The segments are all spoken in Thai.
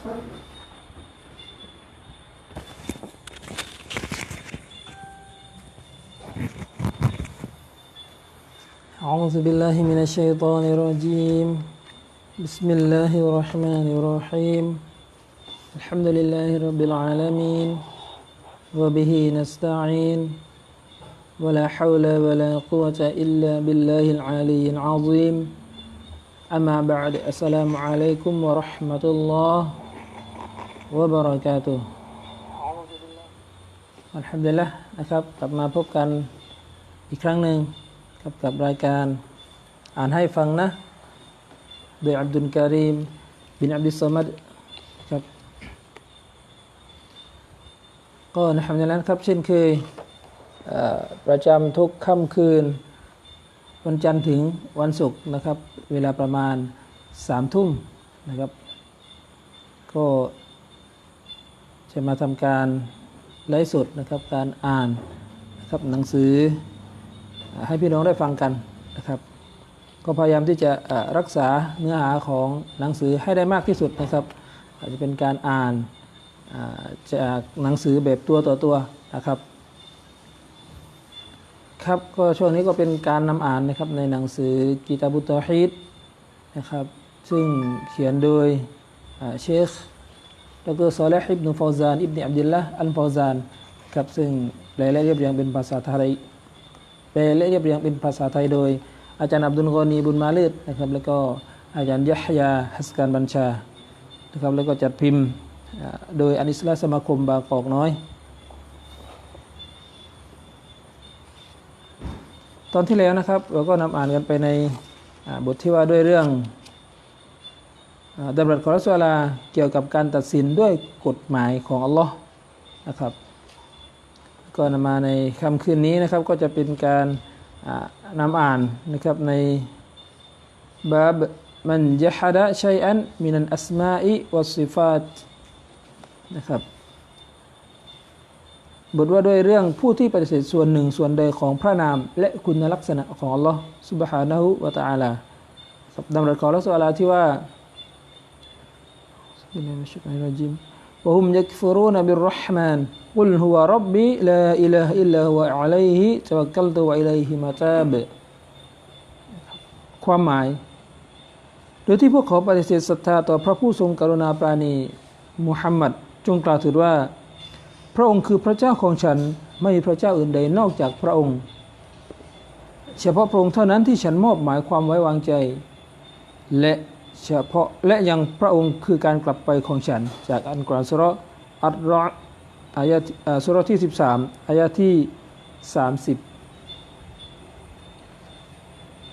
أعوذ بالله من الشيطان الرجيم. بسم الله الرحمن الرحيم. الحمد لله رب العالمين. وبه نستعين. ولا حول ولا قوة إلا بالله العلي العظيم. أما بعد السلام عليكم ورحمة الله. وبركاته อัลฮัมดุลิลละนะครับกลับมาพบกันอีกครั้งหนึ่งกับกับรายการอ่านให้ฟังนะ โดยอับดุลการีม บินอับดุลสมัดครับก็นะฮัมดุลิลละครับ เช่นเคยเอ่อประจำทุกค่ำคืน วันจันทร์ถึงวันศุกร์นะครับ เวลาประมาณสามทุ่มนะครับ ก็ จะมาทำการไลฟ์สดนะครับการอ่านนะครับหนังสือให้พี่น้องได้ฟังกันนะครับ ก็พยายามที่จะรักษาเนื้อหาของหนังสือให้ได้มากที่สุดนะครับ อาจจะเป็นการอ่านจากหนังสือแบบตัวต่อตัวนะครับ ครับก็ช่วงนี้ก็เป็นการนำอ่านนะครับในหนังสือกีตาบุตตอฮีดนะครับ ซึ่งเขียนโดยเชค ดรซอเลห์อิบนุฟาวซานอิบนุอับดุลละอัลฟาวซานครับซึ่งแปลและเรียบเรียงเป็นภาษาไทยแปลและเรียบเรียงเป็นภาษาไทยโดย อาจารย์อับดุลกอนีบุญมาลืดนะครับ แล้วก็อาจารย์ยะฮยาฮัสการบัญชานะครับแล้วก็จัดพิมพ์โดยอนิสลาสมาคมบางกอกน้อย ตอนที่แล้วนะครับ เราก็นำอ่านกันไปในบทที่ว่าด้วยเรื่อง ดำรัสของรัสลลาเกี่ยวกับการตัดสินด้วยกฎหมายของอัลลอฮ์นะครับ ก็นำมาในคำคืนนี้นะครับ ก็จะเป็นการอ่านำอ่านนะครับในบาบมันยะฮัดะชัยอันมินันอัสมาอิวัสซิฟาตนะครับบทว่าด้วยเรื่องผู้ที่ปฏิเสธส่วนหนึ่งส่วนใดของพระนาม และคุณลักษณะของอัลลอฮ์ سبحانه และ تعالى ครับดำรัสของรัสลลาที่ว่า بسم الله من الشيطان الرجيم وهم يكفرون بالرحمن قل هو ربي لا إله إلا هو عليه توكلت وإليه متاب ความหมาย โดยที่พวกเขาปฏิเสธศรัทธาต่อพระผู้ทรงกรุณาปราณีมุฮัมมัดจงกล่าวถือว่า พระองค์คือพระเจ้าของฉันไม่มีพระเจ้าอื่นใดนอกจากพระองค์ เฉพาะพระองค์เท่านั้นที่ฉันมอบหมายความไว้วางใจ และ เฉพาะและยังพระองค์คือการกลับไปของฉัน จากอันกรานสุรอัลรออายะอ่าสุรที่ 13อายะที่ 30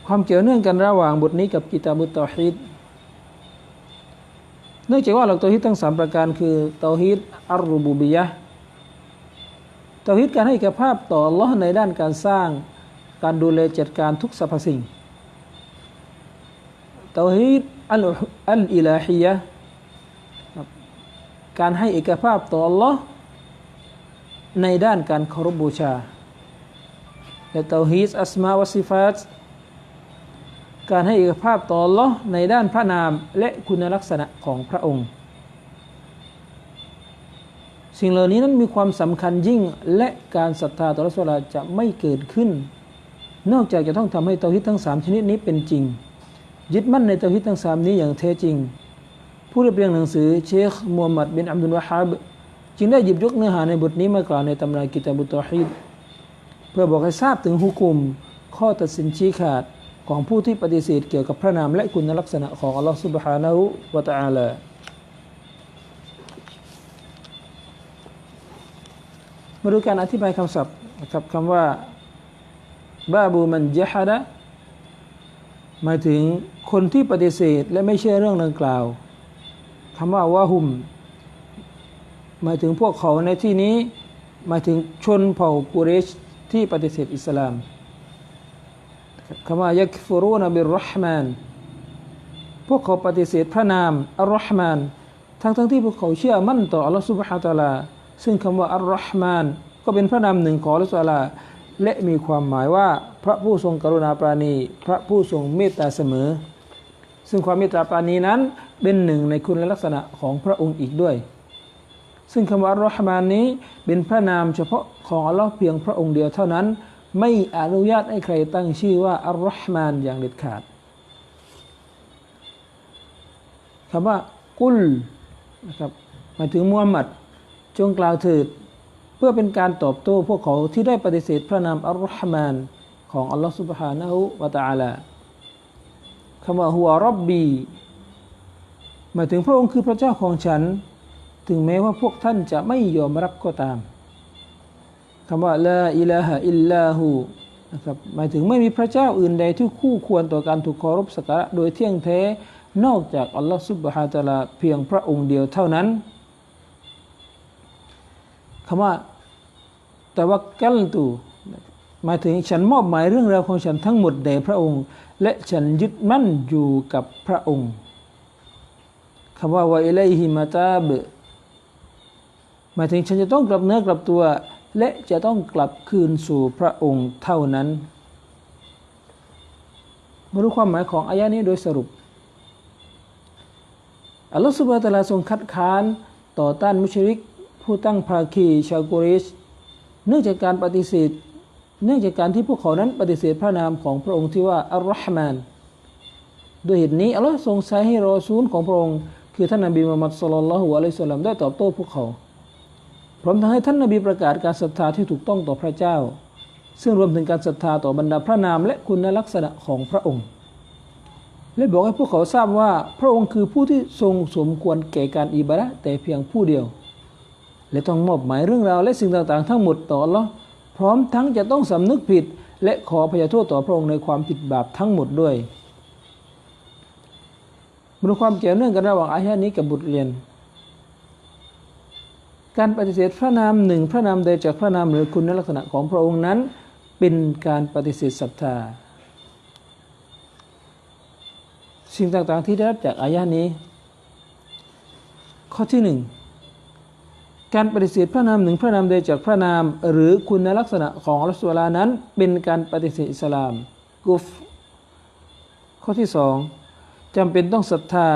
ความเกี่ยวเนื่องกันระหว่างบทนี้กับกิตาบุตตอฮีดเนื่องจากว่าหลักตอฮีดทั้งสามประการคือตอฮีดอัรูบูบียะห์ตอฮีดการให้เอกภาพต่อ Allah ในด้านการสร้างการดูแลจัดการทุกสรรพสิ่ง เตาฮีดอัลอัลอิลาฮียะการให้เอกภาพต่อ Allah ในด้านการเคารพบูชาและเตาฮีดอัสมาวะซิฟัตการให้เอกภาพต่อ Allah ในด้านพระนามและคุณลักษณะของพระองค์ สิ่งเหล่านี้นั้นมีความสำคัญยิ่งและการศรัทธาต่อรัสลาจะไม่เกิดขึ้น นอกจากจะต้องทำให้เตาฮิดทั้งสามชนิดนี้เป็นจริง ยึดมั่นในเตาฮิดทั้งสามนี้อย่างแท้จริง ผู้เรียบเรียงหนังสือเชคมูฮัมหมัดบินอับดุลวะฮับจึงได้หยิบยกเนื้อหาในบทนี้มากล่าวในตำรากิตาบุตตอฮีดเพื่อบอกให้ทราบถึงหุกุม ข้อตัดสินชี้ขาดของผู้ที่ปฏิเสธเกี่ยวกับพระนามและคุณลักษณะของอัลลอฮฺ سبحانه และ تعالى มาดูการอธิบายคำศัพท์นะครับคำว่า บาบูมันยะฮัดะ หมายถึงคนที่ปฏิเสธและไม่เชื่อเรื่องดังกล่าวคำว่าวะฮุม หมายถึงพวกเขาในที่นี้ หมายถึงชนเผ่ากุเรชที่ปฏิเสธอิสลามคำว่ายักฟุรูนบิรห์มานพวกเขาปฏิเสธพระนามอัลรห์มานทั้งทั้งที่พวกเขาเชื่อมั่นต่ออัลลอฮฺสุบฮาตะลา ซึ่งคำว่าอัลรห์มานก็เป็นพระนามหนึ่งของอัลลอฮฺสุบฮาตะลา และมีความหมายว่าพระผู้ทรงกรุณาปราณี พระผู้ทรงเมตตาเสมอ ซึ่งความเมตตาปราณีนั้นเป็นหนึ่งในคุณลักษณะของพระองค์อีกด้วย ซึ่งคำว่าอัลลอฮ์มานนี้เป็นพระนามเฉพาะของอัลลอฮ์เพียงพระองค์เดียวเท่านั้น ไม่อนุญาตให้ใครตั้งชื่อว่าอัลลอฮ์มานอย่างเด็ดขาดคำว่ากุลนะครับหมายถึงมูฮัมหมัดจงกล่าวเถิด เพื่อเป็นการตอบโต้พวกเขาที่ได้ปฏิเสธพระนามอัลลอฮ์มานของอัลลอฮ์ سبحانه และ تعالى คำว่าหัวรับบีหมายถึงพระองค์คือพระเจ้าของฉัน ถึงแม้ว่าพวกท่านจะไม่ยอมรับก็ตามคำว่าลาอิลาฮะอิลลาหูนะครับหมายถึงไม่มีพระเจ้าอื่นใดที่คู่ควรต่อการถูกเคารพสักการะโดยเที่ยงแท้ นอกจากอัลลอฮฺซุบฮาตะลาเพียงพระองค์เดียวเท่านั้น คำว่าแต่ว่ากัลตูหมายถึงฉันมอบหมายเรื่องราวของฉันทั้งหมดแด่พระองค์ และฉันยึดมั่นอยู่กับพระองค์คำว่าวะอิเลฮิมาตาบหมายถึงฉันจะต้องกลับเนื้อกลับตัว และจะต้องกลับคืนสู่พระองค์เท่านั้นมารู้ความหมายของอายะนี้โดยสรุปอัลลอฮฺสุบฮฺตะลาทรงคัดค้านต่อต้านมุชริก ผู้ตั้งภาคีชาวกุเรชเนื่องจากการปฏิเสธ เนื่องจากการที่พวกเขานั้นปฏิเสธพระนามของพระองค์ที่ว่าอัลลอฮ์มานด้วยเหตุนี้อัลลอฮ์ทรงใช้ให้รอซูลของพระองค์คือท่านนบีมุฮัมมัดสุลลัลลอฮุอะลัยฮิสสลามได้ตอบโต้พวกเขา พร้อมทั้งให้ท่านนบีประกาศการศรัทธาที่ถูกต้องต่อพระเจ้า ซึ่งรวมถึงการศรัทธาต่อบรรดาพระนามและคุณลักษณะของพระองค์ และบอกให้พวกเขาทราบว่าพระองค์คือผู้ที่ทรงสมควรแก่การอิบาดะแต่เพียงผู้เดียว และต้องมอบหมายเรื่องราวและสิ่งต่างๆ ทั้งหมดต่ออัลลอฮ์พร้อมทั้งจะต้องสำนึกผิด และขอพยาโทษต่อพระองค์ในความผิดบาปทั้งหมดด้วยมีความเกี่ยวเนื่องกันระหว่างอายะนี้กับบทเรียน การปฏิเสธพระนามหนึ่งพระนามใดจากพระนามหรือคุณลักษณะของพระองค์นั้น เป็นการปฏิเสธศรัทธา สิ่งต่างๆที่ได้รับจากอายะนี้ ข้อที่หนึ่ง การปฏิเสธพระนามหนึ่งพระนามใดจากพระนาม หรือคุณลักษณะของอัลลอฮฺสุลานั้น เป็นการปฏิเสธอิสลามกุฟข้อที่สองจำเป็นต้องศรัทธา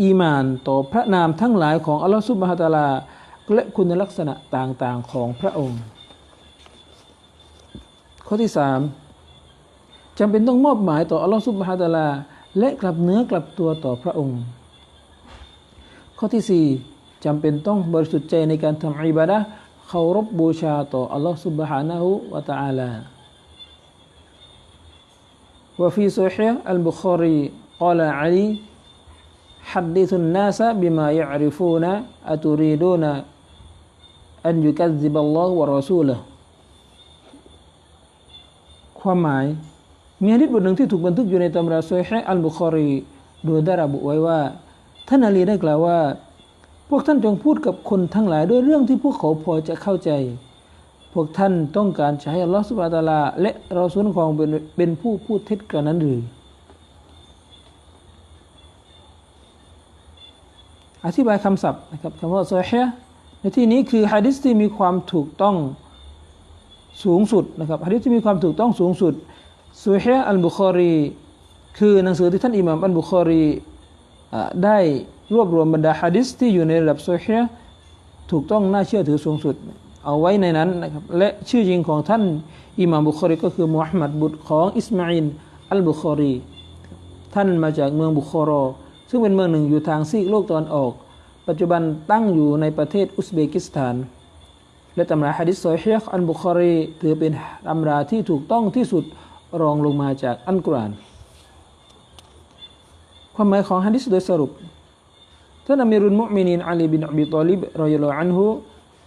อีมานต่อพระนามทั้งหลายของอัลลอฮฺซุบฮะตะลา และคุณลักษณะต่างๆของพระองค์ ข้อที่สามจำเป็นต้องมอบหมายต่ออัลลอฮฺซุบฮะตะลา และกลับเนื้อกลับตัวต่อพระองค์ ข้อที่สี่ จำเป็นต้องบริสุทธิ์ใจในการทำอิบาดะเคารพบูชาต่ออัลลอฮฺซุบฮานะฮูวะตะอาลา وفي صحيح البخاري قال علي حدث الناس بما يعرفون أتريدون أن يكذب الله ورسوله ความหมาย มีฮะดิษบทหนึ่งที่ถูกบันทึกอยู่ในตำราซอยฮอัลบุคอรีโดยได้ระบุไว้ว่า ท่านอาลีได้กล่าวว่า พวกท่านจงพูดกับคนทั้งหลายด้วยเรื่องที่พวกเขาพอจะเข้าใจ พวกท่านต้องการจะให้อัลลอฮฺสุบฮาตะลา และเราสุนของเป็นเป็นผู้พูดเท็จกันนั้นหรือ อธิบายคำศัพท์นะครับคำว่าซอฮีในที่นี้คือฮะดิษที่มีความถูกต้องสูงสุดนะครับฮะดิษที่มีความถูกต้องสูงสุดซูฮีอัลบุคอรี คือหนังสือที่ท่านอิหม่ามอัลบุคอรีได้ รวบรวมบรรดาฮะดิษที่อยู่ในระดับโซูฮีถูกต้องน่าเชื่อถือสูงสุด เอาไว้ในนั้นนะครับและชื่อจริงของท่านอิหม่ามบุคอรีก็คือมุฮัมมัดบุตรของอิสมาอินอัลบุคอรีท่านมาจากเมืองบุคอรอ ซึ่งเป็นเมืองหนึ่งอยู่ทางซีกโลกตะวันออก ปัจจุบันตั้งอยู่ในประเทศอุซเบกิสถาน และตำราฮะดิษโซอยเชคอันบุคอรีถือเป็นตำราที่ถูกต้องที่สุดรองลงมาจากอันกุรอานความหมายของฮะดิษโดยสรุป ท่านอามีรุลมุมินีนอาลีบินอบีตอลิบรอยลออันฮุ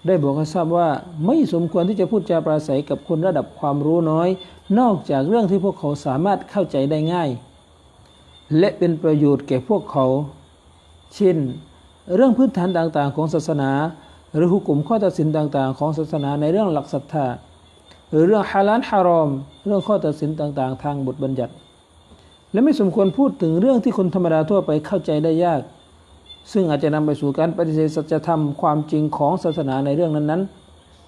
ได้บอกให้ทราบว่าไม่สมควรที่จะพูดจาปราศัยกับคนระดับความรู้น้อย นอกจากเรื่องที่พวกเขาสามารถเข้าใจได้ง่าย และเป็นประโยชน์แก่พวกเขา เช่น เรื่องพื้นฐานต่างๆ ของศาสนา หรือหุกกลมข้อตัดสินต่างๆ ของศาสนาในเรื่องหลักศรัทธาหรือเรื่องฮาลาลฮารอม เรื่องข้อตัดสินต่างๆ ทางบทบัญญัติ และไม่สมควรพูดถึงเรื่องที่คนธรรมดาทั่วไปเข้าใจได้ยาก ซึ่งอาจจะนำไปสู่การปฏิเสธสัจธรรมความจริงของศาสนาในเรื่องนั้น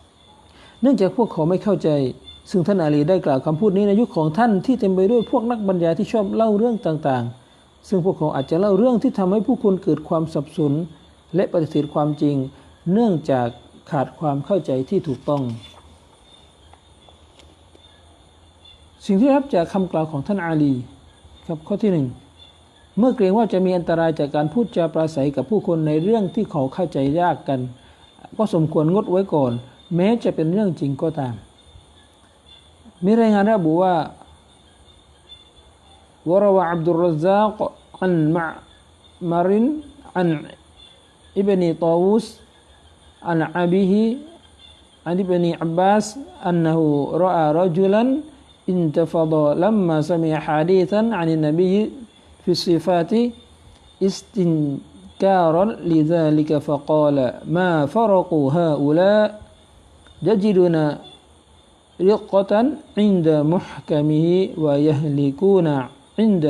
ๆ เนื่องจากพวกเขาไม่เข้าใจ ซึ่งท่านอาลีได้กล่าวคำพูดนี้ในยุคของท่านที่เต็มไปด้วยพวกนักบรรยายที่ชอบเล่าเรื่องต่างๆ ซึ่งพวกเขาอาจจะเล่าเรื่องที่ทำให้ผู้คนเกิดความสับสน และปฏิเสธความจริง เนื่องจากขาดความเข้าใจที่ถูกต้อง สิ่งที่รับจากคำกล่าวของท่านอาลี ครับข้อที่หนึ่ง เมื่อเกรงว่าจะมีอันตรายจากการพูดจาปราศัยกับผู้คนในเรื่องที่เขาเข้าใจยากกัน ก็สมควรงดไว้ก่อน แม้จะเป็นเรื่องจริงก็ตาม มีรายงานระบุว่าวรวะอับดุลรซากอันมะมารินอันอิบนีตาวุสอันอาบิฮีอันอิบนีอับบาสอันนูรอารจุลันอินทฟดลัมมาสมีฮะดีทันอันนบี في الصفات استنكارا لذلك فقال ما فرقوا هؤلاء يجدون رقة عند محكمه ويهلكون عند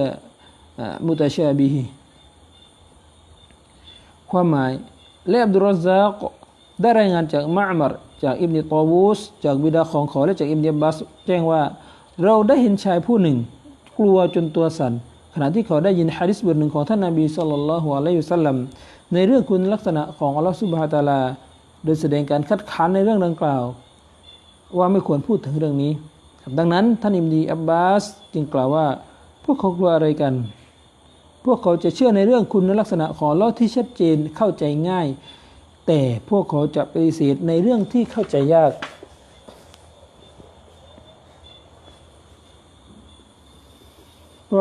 متشابهه ความหมายและอับดุลรซากได้รายงานจากมะมัรจากอิบนิตอวูส จากบิดาของเขาและจากอิบนิบัส แจ้งว่า เราได้เห็นชายผู้หนึ่ง กลัวจนตัวสั่น ขณะที่เขาได้ยินฮะดิษบทหนึ่งของท่านนาบีสุลต่านละฮ์อะลัยฮิวสัลลัมในเรื่องคุณลักษณะของอัลลอฮฺสุบฮาตาลา โดยแสดงการคัดค้านในเรื่องดังกล่าว ว่าไม่ควรพูดถึงเรื่องนี้ดังนั้นท่านอิมดีอับบาสจึงกล่าวว่า พวกเขากลัวอะไรกัน พวกเขาจะเชื่อในเรื่องคุณลักษณะของอัลลอฮ์ที่ชัดเจนเข้าใจง่าย แต่พวกเขาจะปฏิเสธในเรื่องที่เข้าใจยาก ประ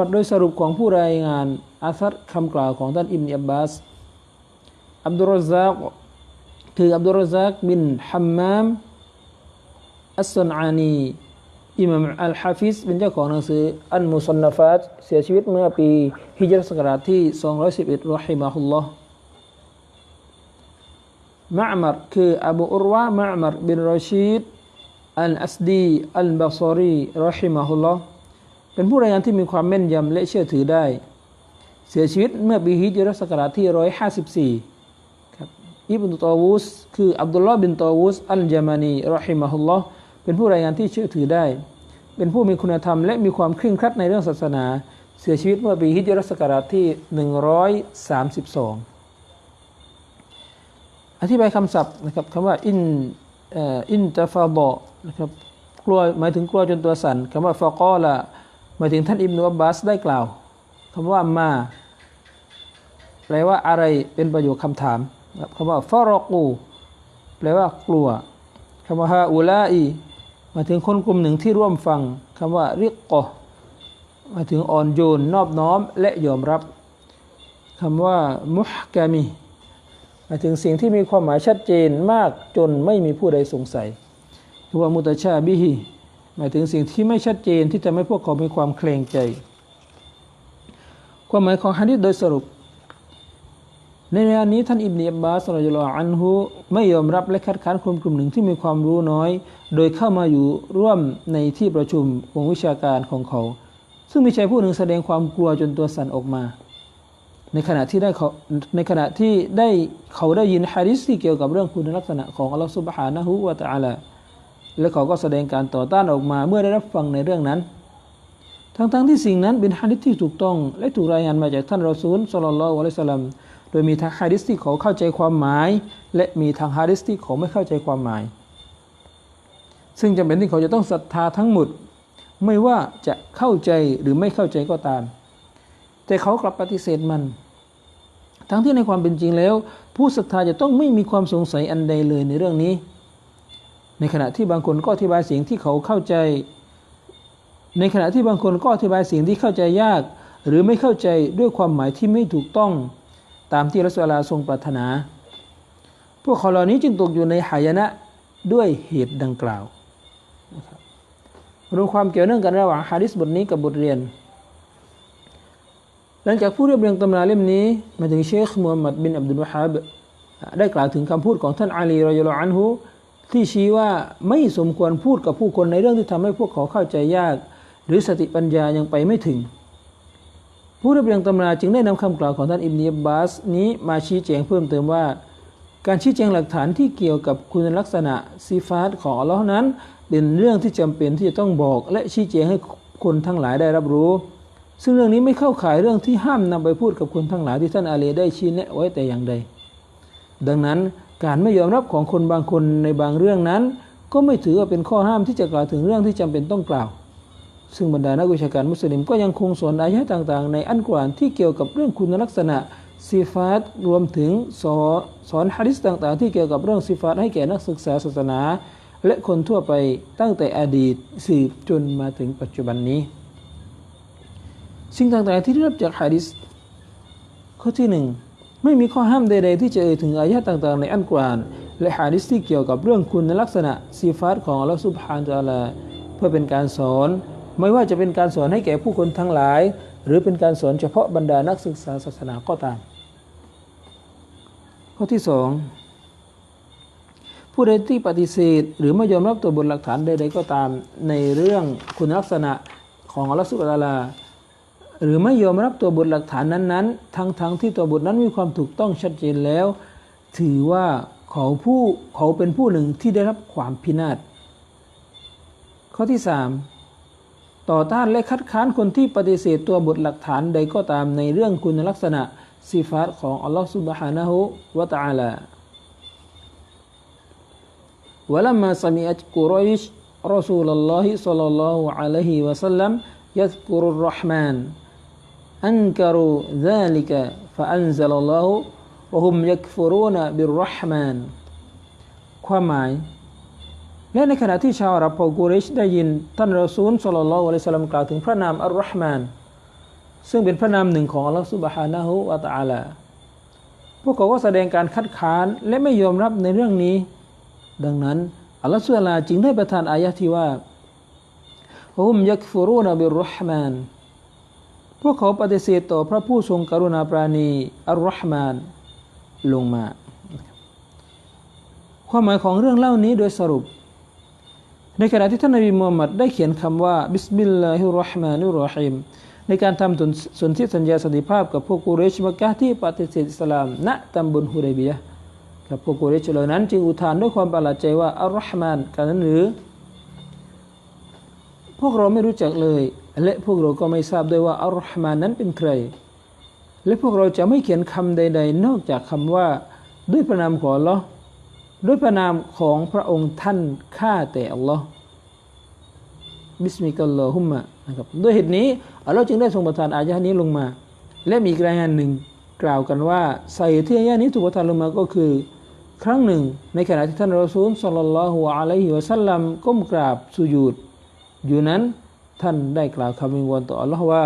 วัติโดยสรุปของผู้รายงานอาซัดคำกล่าวของท่านอิมอับบาส อับดุลรซักคืออับดุลรซักบินฮัมมามอัสซันอานีอิมามอัลฮะฟิซเป็นเจ้าของหนังสืออันมุสนฟัตเสียชีวิตเมื่อปีฮิจรัสกราชที่ 211รอฮิมะฮุลลอฮ์มะมัรคืออบูอุรวะมะมัรบินรอชีดอัลอัสดีอัลบาซอรีรอฮิมะฮุลลอฮ์ เป็นผู้รายงานที่มีความแม่นยำและเชื่อถือได้ เสียชีวิตเมื่อปีฮิจรัสกราชที่154ครับอิบนุตอวูสคืออับดุลลอฮ์บินตอวูสอัลจามานีรอฮิมะฮุลลอฮ์เป็นผู้รายงานที่เชื่อถือได้ เป็นผู้มีคุณธรรมและมีความเคร่งครัดในเรื่องศาสนา เสียชีวิตเมื่อปีฮิจรัสกราชที่132อธิบายคำศัพท์นะครับคำว่าอินอินตะฟาบอนะครับกลัวหมายถึงกลัวจนตัวสั่นคำว่าฟากอละ หมายถึงท่านอิบนุอับบาสได้กล่าวคำว่ามา แปลว่าอะไรเป็นประโยคคำถามคำว่าฟารอกูแปลว่ากลัวคำว่าฮาอูลาอีหมายถึงคนกลุ่มหนึ่งที่ร่วมฟังคำว่าริกกอหมายถึงอ่อนโยนนอบน้อมและยอมรับคำว่ามุฮกามีหมายถึงสิ่งที่มีความหมายชัดเจนมากจนไม่มีผู้ใดสงสัยคือว่ามุตชาบิฮิห มายถึงสิ่งที่ไม่ชัดเจนที่จะไม่พวกเขามีความเคลงใจ ความหมายของฮะดิษโดยสรุป ในเรื่องนี้ท่านอิบนีอับบาสรยลออันฮุไม่ยอมรับและคัดค้านคนกลุ่มหนึ่งที่มีความรู้น้อย โดยเข้ามาอยู่ร่วมในที่ประชุมวงวิชาการของเขา ซึ่งมีชายผู้หนึ่งแสดงความกลัวจนตัวสั่นออกมา ในขณะที่ได้เขาในขณะที่ได้เขาได้ยินฮะดิษที่เกี่ยวกับเรื่องคุณลักษณะของอัลลอฮฺสุบฮานะฮูวะตะอาลา และเขาก็แสดงการต่อต้านออกมาเมื่อได้รับฟังในเรื่องนั้น ทั้งๆทที่สิ่งนั้นเป็นฮะดิษที่ถูกต้อง และถูกรายงานมาจากท่านรอซูลสลลัลลอฮุอะลัยฮิสลามโดยมีทางฮะดิษที่เขาเข้าใจความหมาย และมีทางฮะดิษที่เขาไม่เข้าใจความหมาย ซึ่งจำเป็นที่เขาจะต้องศรัทธาทั้งหมด ไม่ว่าจะเข้าใจหรือไม่เข้าใจก็ตาม แต่เขากลับปฏิเสธมัน ทั้งที่ในความเป็นจริงแล้ว ผู้ศรัทธาจะต้องไม่มีความสงสัยอันใดเลยในเรื่องนี้ ในขณะที่บางคนก็อธิบายสิ่งที่เขาเข้าใจ ในขณะที่บางคนก็อธิบายสิ่งที่เข้าใจยาก หรือไม่เข้าใจด้วยความหมายที่ไม่ถูกต้อง ตามที่รัสลาทรงปรารถนา พวกเขาเหล่านี้จึงตกอยู่ในหายนะด้วยเหตุดังกล่าวรู้ความเกี่ยวเนื่องกันระหว่างฮะดิษบทนี้กับบทเรียน หลังจากผู้เรียบเรียงตำราเล่มนี้ มาถึงเชคมูฮัมหมัดบินอับดุลวะฮับได้กล่าวถึงคำพูดของท่านอาลีรอยลอันฮุ ที่ชี้ว่าไม่สมควรพูดกับผู้คนในเรื่องที่ทำให้พวกเขาเข้าใจยาก หรือสติปัญญายังไปไม่ถึง ผู้รียบเรียงตำราจึงได้นำคำกล่าวของท่านอิบนียบาสนี้มาชี้แจงเพิ่มเติมว่า การชี้แจงหลักฐานที่เกี่ยวกับคุณลักษณะซีฟาตของอัลลอฮ์นั้น เป็นเรื่องที่จำเป็นที่จะต้องบอก และชี้แจงให้คนทั้งหลายได้รับรู้ ซึ่งเรื่องนี้ไม่เข้าข่ายเรื่องที่ห้ามนำไปพูดกับคนทั้งหลายที่ท่านอาลีได้ชี้แนะไว้แต่อย่างใด ดังนั้น การไม่ยอมรับของคนบางคนในบางเรื่องนั้น ก็ไม่ถือว่าเป็นข้อห้ามที่จะกล่าวถึงเรื่องที่จำเป็นต้องกล่าว ซึ่งบรรดานักวิชาการมุสลิมก็ยังคงสอนอายะห์ต่างๆ ในอันกุรานที่เกี่ยวกับเรื่องคุณลักษณะซิฟาตรวมถึงสอนสอนฮะดิษต่างๆ ที่เกี่ยวกับเรื่องซิฟาตให้แก่นักศึกษาศาสนา และคนทั่วไปตั้งแต่อดีตสืบจนมาถึงปัจจุบันนี้ สิ่งต่างๆที่ได้รับจากฮะดิษข้อที่หนึ่ง ไม่มีข้อห้ามใดๆที่จะเอ่ยถึงอายะห์ต่างๆ ในอันกุรอานและฮะดิษที่เกี่ยวกับเรื่องคุณลักษณะซิฟาตของอัลลอฮฺซุบฮานตะอาลาเพื่อเป็นการสอน ไม่ว่าจะเป็นการสอนให้แก่ผู้คนทั้งหลาย หรือเป็นการสอนเฉพาะบรรดานักศึกษาศาสนาก็ตาม ข้อที่สองผู้ใดที่ปฏิเสธ หรือไม่ยอมรับตัวบทหลักฐานใดๆก็ตามในเรื่องคุณลักษณะของอัลลอฮฺสุบฮานะฮูวะตะอาลา หรือไม่ยอมรับตัวบทหลักฐานนั้นๆ ทั้งๆที่ตัวบทนั้นมีความถูกต้องชัดเจนแล้ว ถือว่าเขาผู้เขาเป็นผู้หนึ่งที่ได้รับความพินาศ ข้อที่สามต่อต้านและคัดค้านคนที่ปฏิเสธตัวบทหลักฐานใดก็ตามในเรื่องคุณลักษณะสิฟาตของอัลลอฮฺ سبحانه และ تعالى ولما سمعت قريش رسول الله صلى الله عليه وسلم يذكر الرحمن อันกรูซาลิกะฟะอันซัลลอฮุวะฮุมยักฟุรูนะบิรรห์มานความหมาย และในขณะที่ชาวรับพอกูริชได้ยินท่านรอซูลสุลลัลลอฮุอะลัยซัลลัมกล่าวถึงพระนามอัลรห์มาน ซึ่งเป็นพระนามหนึ่งของอัลลอฮฺสุบฮานะฮุวะตะอาลาพวกเขาก็แสดงการคัดค้านและไม่ยอมรับในเรื่องนี้ ดังนั้นอัลลอฮฺสุลาจึงได้ประทานอายะที่ว่าฮุมยักฟุรูนบิรรห์มาน พวกเขาปฏิเสธต่อพระผู้ทรงกรุณาปราณีอัลลอฮ์มานลงมา ความหมายของเรื่องเล่านี้โดยสรุป ในขณะที่ท่านนบีมูฮัมมัดได้เขียนคำว่าบิสมิลลาฮิรราะห์มานิรราะฮีมในการทำสนธิสัญญาสันติภาพกับพวกกุเรชมักกะที่ปฏิเสธอิสลาม ณตำบลฮุเรบียกับพวกกุเรชเหล่านั้นจึงอุทานด้วยความประหลาดใจว่าอัลลอฮ์มานกันนั้นหรือ พวกเราไม่รู้จักเลย และพวกเราก็ไม่ทราบด้วยว่าอัลลอฮ์มานั้นเป็นใคร และพวกเราจะไม่เขียนคำใด ๆ นอกจากคำว่า ด้วยพระนามของอัลลอฮ์ด้วยพระนามของพระองค์ท่านข้าแต่อัลลอฮ์บิสมิกัลลอฮุมมะนะครับด้วยเหตุนี้อัลลอฮ์จึงได้ทรงประทานอายะห์นี้ลงมา และมีอีกรายงานหนึ่งกล่าวกันว่าใส่ที่อายะนี้ถูกประทานลงมาก็คือ ครั้งหนึ่ง ในขณะที่ท่านรอซูลสัลลัลลอฮุอะลัยฮิวะสัลลัมก้มกราบสุญูด อยู่นั้นท่านได้กล่าวคำวิงวอนต่ออัลลอฮ์ว่า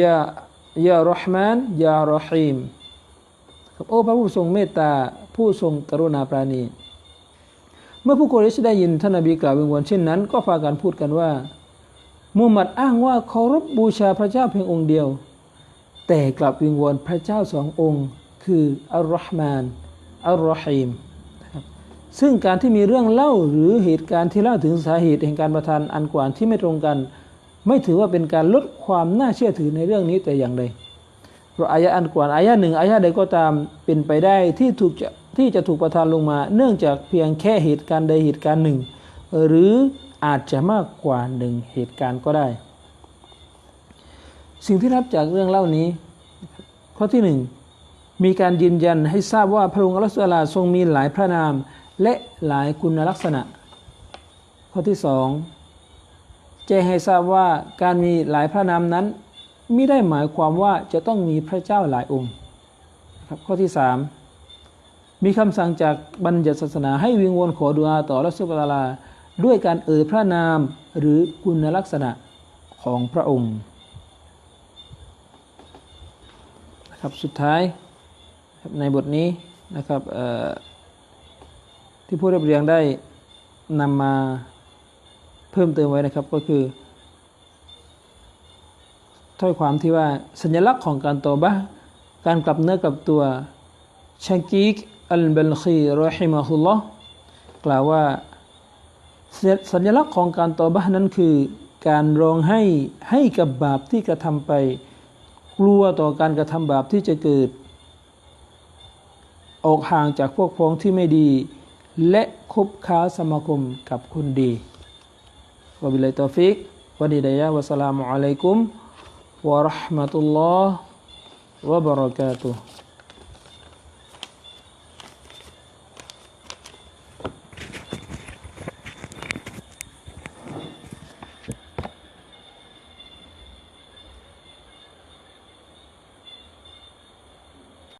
ยายารอห์มานยารอฮีมโอ้พระผู้ทรงเมตตาผู้ทรงกรุณาปราณี เมื่อผู้กุเรชได้ยินท่านนบีกล่าววิงวอนเช่นนั้น ก็พากันพูดกันว่ามูฮัมหมัดอ้างว่าเคารพบูชาพระเจ้าเพียงองค์เดียว แต่กลับวิงวอนพระเจ้าสององค์ คืออัลลอฮ์มานอัลลอฮีม ซึ่งการที่มีเรื่องเล่าหรือเหตุการณ์ที่เล่าถึงสาเหตุแห่งการประทานอันกวานที่ไม่ตรงกัน ไม่ถือว่าเป็นการลดความน่าเชื่อถือในเรื่องนี้แต่อย่างใดเพราะอายะอันกวานอายะหนึ่งอายะใดก็ตามเป็นไปได้ที่ถูกจะที่จะถูกประทานลงมา เนื่องจากเพียงแค่เหตุการณ์ใดเหตุการณ์หนึ่ง หรืออาจจะมากกว่าหนึ่งเหตุการณ์ก็ได้ สิ่งที่รับจากเรื่องเล่านี้ ข้อที่หนึ่งมีการยืนยันให้ทราบว่าพระองค์อัลลอฮฺลาทรงมีหลายพระนาม และหลายคุณลักษณะ ข้อที่สองแจ้งให้ทราบว่าการมีหลายพระนามนั้นไม่ได้หมายความว่าจะต้องมีพระเจ้าหลายองค์ครับข้อที่สามมีคำสั่งจากบัญญัติศาสนาให้วิงวอนขอดุอาต่อรัสุลลาด้วยการเอ่ยพระนามหรือคุณลักษณะของพระองค์นะครับสุดท้ายในบทนี้นะครับ ที่ผู้เรียบเรียงได้นำมาเพิ่มเติมไว้นะครับก็คือถ้อยความที่ว่าสัญลักษณ์ของการตอบะการกลับเนื้อกลับตัวชากิกอัลเบลคีรอฮิมะฮุลลอฮ์กล่าวว่าสัญลักษณ์ของการตอบะนั้นคือ การร้องให้ให้กับบาปที่กระทำไป กลัวต่อการกระทำบาปที่จะเกิด ออกห่างจากพวกพ้องที่ไม่ดี และคบค้าสมาคมกับคนดีวบิลัยตอฟิกวะดีดายะวะสลามุอะลัยกุมวะราะห์มะตุลลอฮ์วะบะเราะกาตุฮ์